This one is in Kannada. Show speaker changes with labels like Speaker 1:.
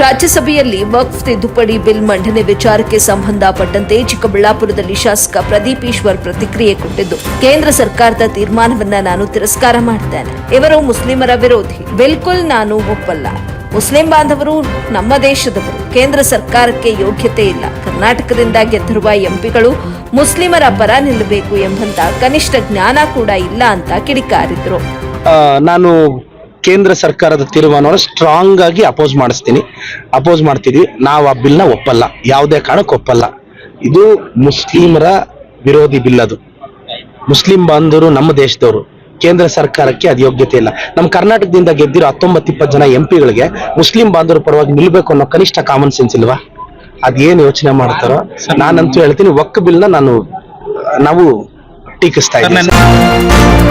Speaker 1: ರಾಜ್ಯಸಭೆಯಲ್ಲಿ ವಕ್ಫ್ ತಿದ್ದುಪಡಿ ಬಿಲ್ ಮಂಡನೆ ವಿಚಾರಕ್ಕೆ ಸಂಬಂಧಪಟ್ಟಂತೆ ಚಿಕ್ಕಬಳ್ಳಾಪುರದಲ್ಲಿ ಶಾಸಕ ಪ್ರದೀಪ್ ಈಶ್ವರ್ ಪ್ರತಿಕ್ರಿಯೆ ಕೊಟ್ಟಿದ್ದು, ಕೇಂದ್ರ ಸರ್ಕಾರದ ತೀರ್ಮಾನವನ್ನ ನಾನು ತಿರಸ್ಕಾರ ಮಾಡುತ್ತೇನೆ ಇವರು ಮುಸ್ಲಿಮರ ವಿರೋಧಿ. ಬಿಲ್ಕುಲ್ ನಾನು ಒಪ್ಪಲ್ಲ. ಮುಸ್ಲಿಂ ಬಾಂಧವರು ನಮ್ಮ ದೇಶದವರು. ಕೇಂದ್ರ ಸರ್ಕಾರಕ್ಕೆ ಯೋಗ್ಯತೆ ಇಲ್ಲ. ಕರ್ನಾಟಕದಿಂದ ಗೆದ್ದಿರುವ ಎಂಪಿಗಳು ಮುಸ್ಲಿಮರ ಪರ ನಿಲ್ಲಬೇಕು ಎಂಬಂತ ಕನಿಷ್ಠ ಜ್ಞಾನ ಕೂಡ ಇಲ್ಲ ಅಂತ ಕಿಡಿಕಾರಿದ್ರು.
Speaker 2: ನಾನು ಕೇಂದ್ರ ಸರ್ಕಾರದ ತೀರ್ಮಾನವನ್ನು ಸ್ಟ್ರಾಂಗ್ ಆಗಿ ಅಪೋಸ್ ಮಾಡಿಸ್ತೀನಿ. ಅಪೋಸ್ ಮಾಡ್ತಿದ್ವಿ. ನಾವು ಆ ಬಿಲ್ನ ಒಪ್ಪಲ್ಲ. ಯಾವುದೇ ಕಾರಣಕ್ಕೆ ಒಪ್ಪಲ್ಲ. ಇದು ಮುಸ್ಲಿಮರ ವಿರೋಧಿ ಬಿಲ್ ಅದು. ಮುಸ್ಲಿಂ ಬಾಂಧವರು ನಮ್ಮ ದೇಶದವರು. ಕೇಂದ್ರ ಸರ್ಕಾರಕ್ಕೆ ಅದು ಯೋಗ್ಯತೆ ಇಲ್ಲ. ನಮ್ಮ ಕರ್ನಾಟಕದಿಂದ ಗೆದ್ದಿರೋ ಹತ್ತೊಂಬತ್ತು ಇಪ್ಪತ್ತು ಜನ ಎಂ ಪಿಗಳಿಗೆ ಮುಸ್ಲಿಂ ಬಾಂಧವರ ಪರವಾಗಿ ನಿಲ್ಬೇಕು ಅನ್ನೋ ಕನಿಷ್ಠ ಕಾಮನ್ ಸೆನ್ಸ್ ಇಲ್ವಾ? ಅದೇನು ಯೋಚನೆ ಮಾಡ್ತಾರೋ? ನಾನಂತೂ ಹೇಳ್ತೀನಿ, ಒಕ್ಕ ಬಿಲ್ನ ನಾನು, ನಾವು ಟೀಕಿಸ್ತಾ ಇದ್ದೀನಿ